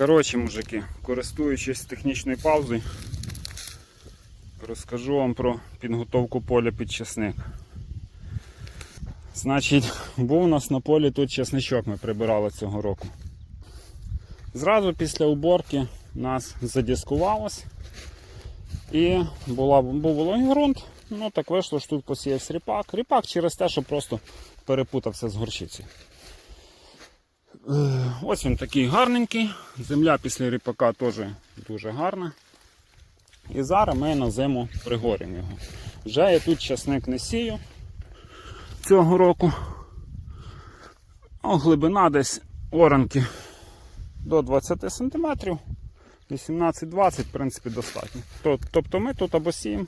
Коротше, мужики, користуючись технічною паузою, розкажу вам про підготовку поля під часник. Значить, був у нас на полі тут часничок, ми прибирали цього року. Зразу після уборки нас задіскувалось і була, був вологий ґрунт. Ну так вийшло, що тут посіявся ріпак. Ріпак через те, що просто перепутався з горчицею. Е, Ось він такий гарненький. Земля після ріпака теж дуже гарна. І зараз ми на зиму пригоримо його. Вже я тут часник не сію цього року. О, глибина десь оранки до 20 см. 18-20, в принципі, достатньо. Тобто ми тут або сіємо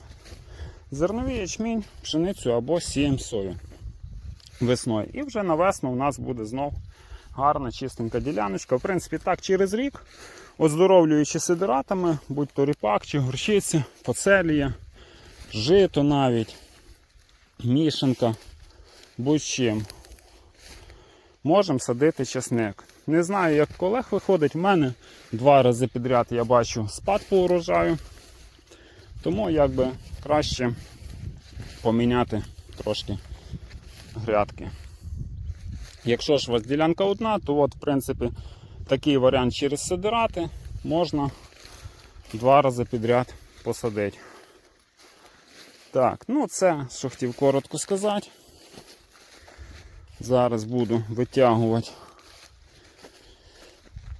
зерновий ячмінь, пшеницю або сіємо сою весною. І вже на весну у нас буде знов гарна, чистенька діляночка. В принципі, так через рік, оздоровлюючи сидератами, будь то ріпак чи горчиця, поцелія, жито навіть, мішанка, будь-чим. Можемо садити чесник. Не знаю, як колег виходить. В мене два рази підряд я бачу спад по урожаю. Тому якби краще поміняти трошки грядки. Якщо ж у вас ділянка одна, то от, в принципі, такий варіант через сидирати можна два рази підряд посадити. Так, ну це, що хотів коротко сказати. Зараз буду витягувати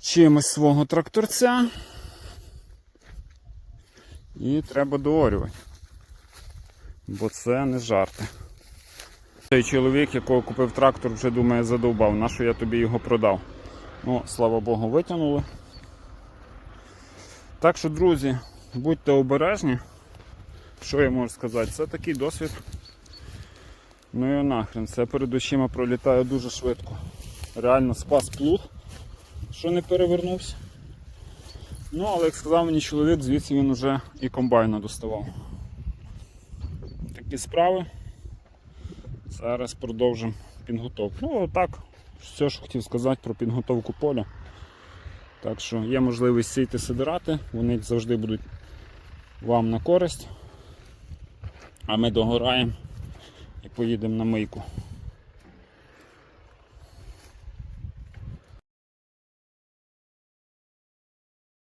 чимось свого тракторця. І треба доорювати. Бо це не жарти. Цей чоловік, якого купив трактор, вже думає, задовбав, на що я тобі його продав. Ну, слава Богу, витягнули. Так що, друзі, будьте обережні. Що я можу сказати? Це такий досвід. Ну і нахрен, це перед очима пролітає дуже швидко. Реально спас плуг, що не перевернувся. Ну, але як сказав мені чоловік, звідси він уже і комбайна доставав. Такі справи. Зараз продовжимо підготовку. Ну, отак, все, що хотів сказати про підготовку поля. Так що є можливість сійти сидирати, вони завжди будуть вам на користь. А ми догораємо і поїдемо на мийку.